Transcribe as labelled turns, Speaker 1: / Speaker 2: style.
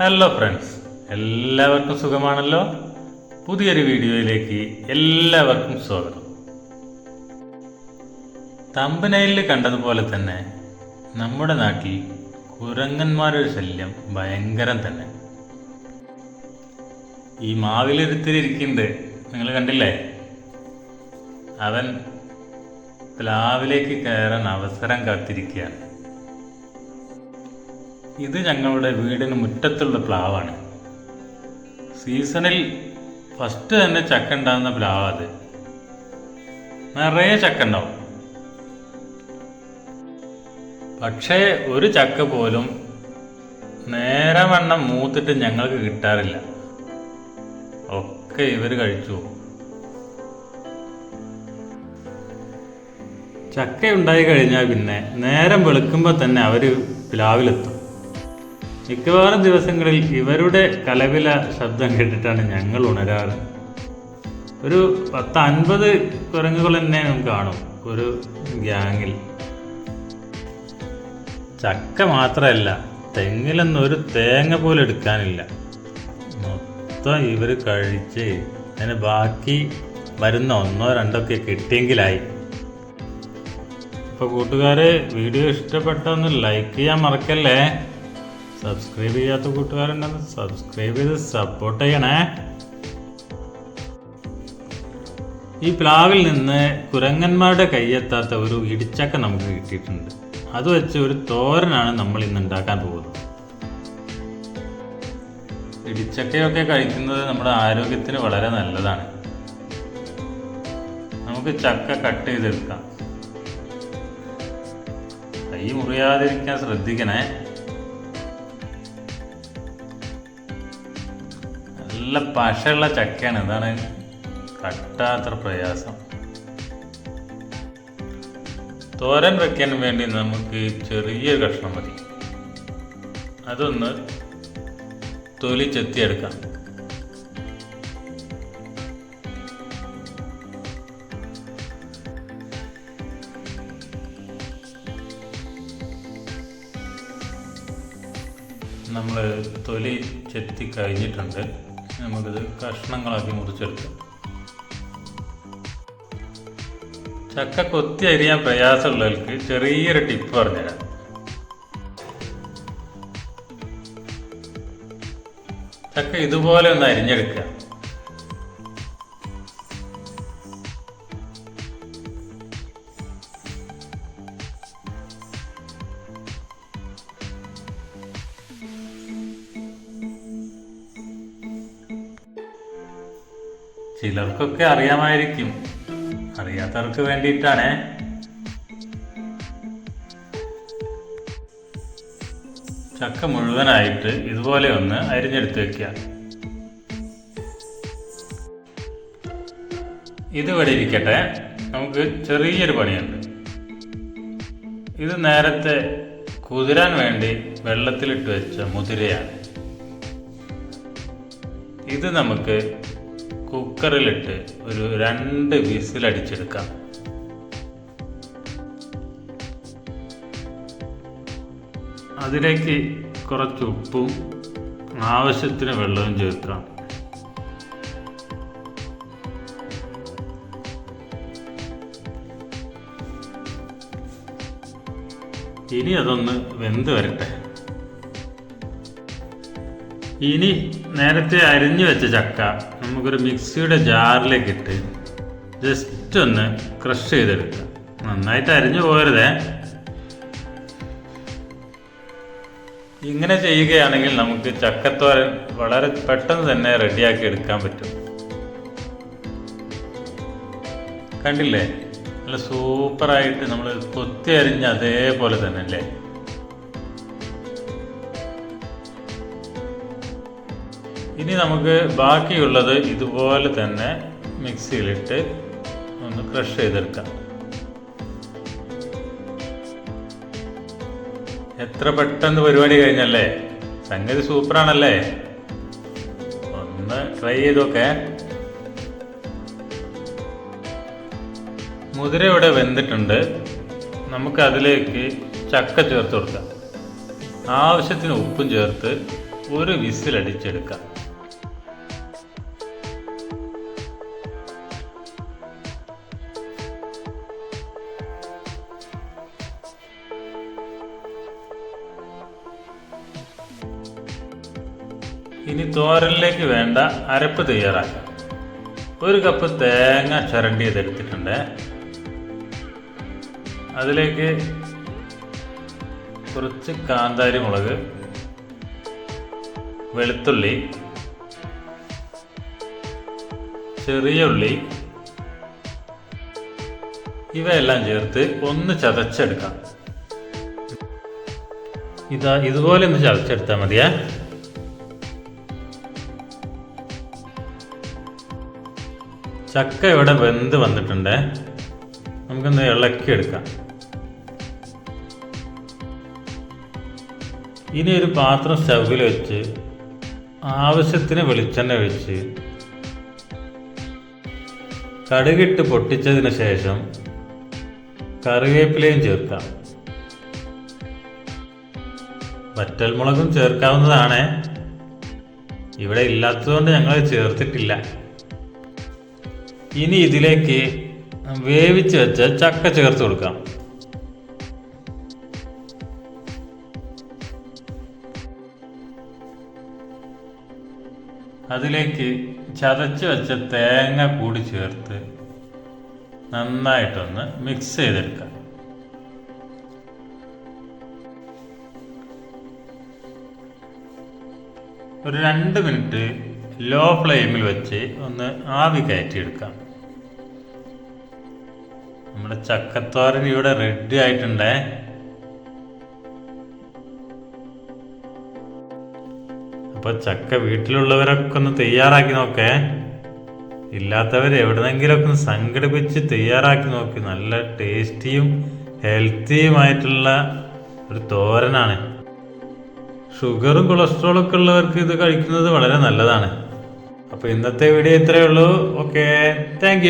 Speaker 1: Hello friends എല്ലാവർക്കും സുഖമാണല്ലോ? പുതിയൊരു വീഡിയോയിലേക്ക് എല്ലാവർക്കും സ്വാഗതം. തമ്പനയിൽ കണ്ടതുപോലെ തന്നെ നമ്മുടെ നാട്ടിൽ കുരങ്ങന്മാരുടെ ശല്യം ഭയങ്കരം തന്നെ. ഈ മാവിലൊരുത്തിരിക്കുന്നുണ്ട് നിങ്ങൾ കണ്ടില്ലേ? അവൻ പ്ലാവിലേക്ക് കയറാൻ അവസരം കാത്തിരിക്കുകയാണ്. ഇത് ഞങ്ങളുടെ വീടിന് മുറ്റത്തുള്ള പ്ലാവാണ്. സീസണിൽ ഫസ്റ്റ് തന്നെ ചക്ക ഉണ്ടാകുന്ന പ്ലാവ് അത്. നിറയെ ചക്ക ഉണ്ടാവും. പക്ഷേ ഒരു ചക്ക പോലും നേരെ വണ്ണം മൂത്തിട്ട് ഞങ്ങൾക്ക് കിട്ടാറില്ല. ഒക്കെ ഇവർ കഴിച്ചു ചക്ക ഉണ്ടായി കഴിഞ്ഞാൽ പിന്നെ നേരം വെളുക്കുമ്പോൾ തന്നെ അവർ പ്ലാവിലെത്തും. മിക്കവാറും ദിവസങ്ങളിൽ ഇവരുടെ കലവില ശബ്ദം കേട്ടിട്ടാണ് ഞങ്ങൾ ഉണരാറ്. ഒരു പത്ത് അൻപത് കുരങ്ങുകൾ തന്നെ കാണും ഒരു ഗ്യാങ്ങിൽ. ചക്ക മാത്രമല്ല തെങ്ങിലൊന്നും ഒരു തേങ്ങ പോലും എടുക്കാനില്ല. മൊത്തം ഇവർ കഴിച്ച് അതിന് ബാക്കി വരുന്ന ഒന്നോ രണ്ടോ ഒക്കെ കിട്ടിയെങ്കിലായി. അപ്പോൾ കൂട്ടുകാരെ വീഡിയോ ഇഷ്ടപ്പെട്ടൊന്ന് ലൈക്ക് ചെയ്യാൻ മറക്കല്ലേ? സബ്സ്ക്രൈബ് ചെയ്യാത്ത കൂട്ടുകാരുണ്ടെന്ന് സബ്സ്ക്രൈബ് ചെയ്ത് സപ്പോർട്ട് ചെയ്യണേ. ഈ പ്ലാവിൽ നിന്ന് കുരങ്ങന്മാരുടെ കൈയെത്താത്ത ഒരു ഇടിച്ചക്ക നമുക്ക് കിട്ടിയിട്ടുണ്ട്. അത് വെച്ച് ഒരു തോരനാണ് നമ്മൾ ഇന്ന് ഉണ്ടാക്കാൻ പോകുന്നത്. ഇടിച്ചക്കയൊക്കെ കഴിക്കുന്നത് നമ്മുടെ ആരോഗ്യത്തിന് വളരെ നല്ലതാണ്. നമുക്ക് ചക്ക കട്ട് ചെയ്തെടുക്കാം. കൈ മുറിയാതിരിക്കാൻ ശ്രദ്ധിക്കണേ. നല്ല പശയുള്ള ചക്കയാണ്. ഇതാണ് കട്ടാത്ര പ്രയാസം. തോരൻ വെക്കാൻ വേണ്ടി നമുക്ക് ചെറിയ കഷ്ണം മതി. അതൊന്ന് തൊലി ചെത്തിയെടുക്കാം. നമ്മൾ തൊലി ചെത്തി കഴിഞ്ഞിട്ടുണ്ട്. നമുക്കിത് കഷ്ണങ്ങളാക്കി മുറിച്ചെടുക്കാം. ചക്ക കൊത്തി അരിയാൻ പ്രയാസമുള്ളവർക്ക് ചെറിയൊരു ടിപ്പ് പറഞ്ഞുതരാം. ചക്ക ഇതുപോലെ ഒന്ന് അരിഞ്ഞെടുക്കുക. ചിലർക്കൊക്കെ അറിയാമായിരിക്കും. അറിയാത്തവർക്ക് വേണ്ടിയിട്ടാണ്. ചക്ക മുഴുവനായിട്ട് ഇതുപോലെ ഒന്ന് അരിഞ്ഞെടുത്ത് വെക്കുക. ഇതിവിടെ ഇരിക്കട്ടെ. നമുക്ക് ചെറിയൊരു പണിയുണ്ട്. ഇത് നേരത്തെ കുതിരാൻ വേണ്ടി വെള്ളത്തിലിട്ട് വെച്ച മുതിരയാണ്. ഇത് നമുക്ക് കുക്കറിലിട്ട് ഒരു രണ്ട് വിസിലടിച്ചെടുക്കാം അതിലേക്ക് കുറച്ച് ഉപ്പും ആവശ്യത്തിന് വെള്ളവും ചേർക്കാം. ഇനി അതൊന്ന് വെന്ത് വരട്ടെ. ഇനി നേരത്തെ അരിഞ്ഞു വെച്ച ചക്ക നമുക്കൊരു മിക്സിയുടെ ജാറിലേക്ക് ഇട്ട് ജസ്റ്റ് ഒന്ന് ക്രഷ് ചെയ്തെടുക്കുക നന്നായിട്ട് അരിഞ്ഞു പോകരുതേ. ഇങ്ങനെ ചെയ്യുകയാണെങ്കിൽ നമുക്ക് ചക്കത്തോരൻ വളരെ പെട്ടെന്ന് തന്നെ റെഡിയാക്കി എടുക്കാൻ പറ്റും. കണ്ടില്ലേ? നല്ല സൂപ്പറായിട്ട് നമ്മൾ കൊത്തി അരിഞ്ഞ് അതേപോലെ തന്നെ അല്ലേ? ഇനി നമുക്ക് ബാക്കിയുള്ളത് ഇതുപോലെ തന്നെ മിക്സിയിലിട്ട് ഒന്ന് ക്രഷ് ചെയ്തെടുക്കാം. എത്ര പെട്ടെന്ന് പരിപാടി കഴിഞ്ഞല്ലേ? സംഗതി സൂപ്പറാണല്ലേ? ഒന്ന് ട്രൈ ചെയ്തൊക്കെ. മുതിര ഇവിടെ വെന്തിട്ടുണ്ട്. നമുക്ക് അതിലേക്ക് ചക്ക ചേർത്ത് കൊടുക്കാം. ആവശ്യത്തിന് ഉപ്പും ചേർത്ത് ഒരു വിസിലടിച്ചെടുക്കാം. ഇനി തോരനിലേക്ക് വേണ്ട അരപ്പ് തയ്യാറാക്കാം. ഒരു കപ്പ് തേങ്ങ ചരണ്ടി ചെയ്തെടുത്തിട്ടുണ്ട് അതിലേക്ക് കുറച്ച് കാന്താരി മുളക് വെളുത്തുള്ളി ചെറിയ ഉള്ളി ഇവയെല്ലാം ചേർത്ത് ഒന്ന് ചതച്ചെടുക്കാം. ഇതാ ഇതുപോലെ ഒന്ന് ചതച്ചെടുത്താൽ മതിയേ. ചക്ക ഇവിടെ വെന്ത് വന്നിട്ടുണ്ട്. നമുക്കൊന്ന് ഇളക്കി എടുക്കാം. ഇനി ഒരു പാത്രം സ്റ്റൗവിൽ വെച്ച് ആവശ്യത്തിന് വെളിച്ചെണ്ണ ഒഴിച്ച് കടുകിട്ട് പൊട്ടിച്ചതിന് ശേഷം കറിവേപ്പിലയും ചേർക്കാം. വറ്റൽമുളകും ചേർക്കാവുന്നതാണ്. ഇവിടെ ഇല്ലാത്തതുകൊണ്ട് ഞങ്ങൾ ചേർത്തിട്ടില്ല. ഇനി ഇതിലേക്ക് വേവിച്ച് വെച്ച ചക്ക ചേർത്ത് കൊടുക്കാം. അതിലേക്ക് ചതച്ച് വെച്ച തേങ്ങ കൂടി ചേർത്ത് നന്നായിട്ടൊന്ന് മിക്സ് ചെയ്തെടുക്കാം. ഒരു രണ്ട് മിനിറ്റ് ലോ ഫ്ലെയിമിൽ വെച്ച് ഒന്ന് ആവി കയറ്റിയെടുക്കാം. ചക്കത്തോരൻ ഇവിടെ റെഡി ആയിട്ടുണ്ടേ? അപ്പൊ ചക്ക വീട്ടിലുള്ളവരൊക്കെ ഒന്ന് തയ്യാറാക്കി നോക്കേ. ഇല്ലാത്തവർ എവിടെന്നെങ്കിലൊക്കെ ഒന്ന് സംഘടിപ്പിച്ച് തയ്യാറാക്കി നോക്കി. നല്ല ടേസ്റ്റിയും ഹെൽത്തിയുമായിട്ടുള്ള ഒരു തോരനാണ്. ഷുഗറും കൊളസ്ട്രോളും ഒക്കെ ഉള്ളവർക്ക് ഇത് കഴിക്കുന്നത് വളരെ നല്ലതാണ്. അപ്പോൾ ഇന്നത്തെ വീഡിയോ ഇത്രയേ ഉള്ളൂ. Okay thank